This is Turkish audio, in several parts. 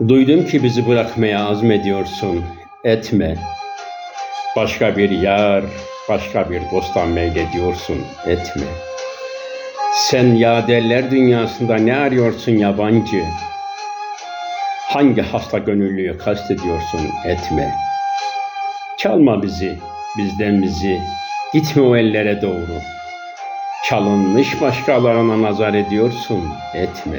Duydum ki bizi bırakmaya azmediyorsun. Etme. Başka bir yar, başka bir dosttan meylediyorsun. Etme. Sen yaderler dünyasında ne arıyorsun yabancı? Hangi hasta gönüllüyü kastediyorsun? Etme. Çalma bizi, bizden bizi. Gitme o ellere doğru. Çalınmış başkalarına nazar ediyorsun. Etme.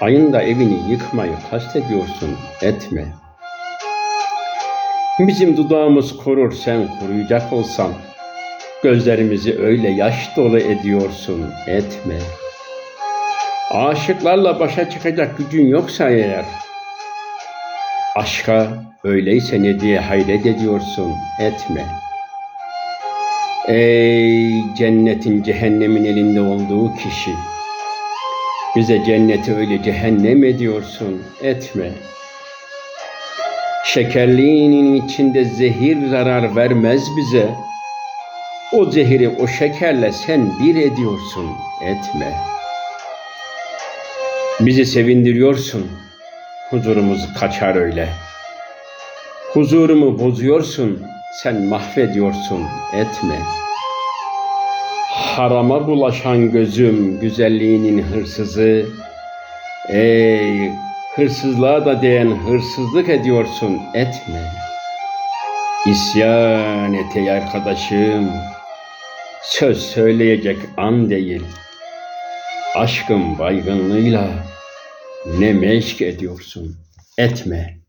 Ayın da evini yıkmayı kastediyorsun, etme. Bizim dudağımız kurur sen kuruyacak olsan, gözlerimizi öyle yaş dolu ediyorsun, etme. Aşıklarla başa çıkacak gücün yoksa eğer, aşka öyleyse ne diye hayret ediyorsun, etme. Ey cennetin cehennemin elinde olduğu kişi, bize cenneti öyle cehennem ediyorsun, etme. Şekerliğinin içinde zehir zarar vermez bize. O zehiri o şekerle sen bir ediyorsun, etme. Bizi sevindiriyorsun, huzurumuz kaçar öyle. Huzurumu bozuyorsun, sen mahvediyorsun, etme. Harama bulaşan gözüm güzelliğinin hırsızı. Ey hırsızlığa da değen hırsızlık ediyorsun etme. İsyan et ey arkadaşım. Söz söyleyecek an değil. Aşkın baygınlığıyla ne meşk ediyorsun etme.''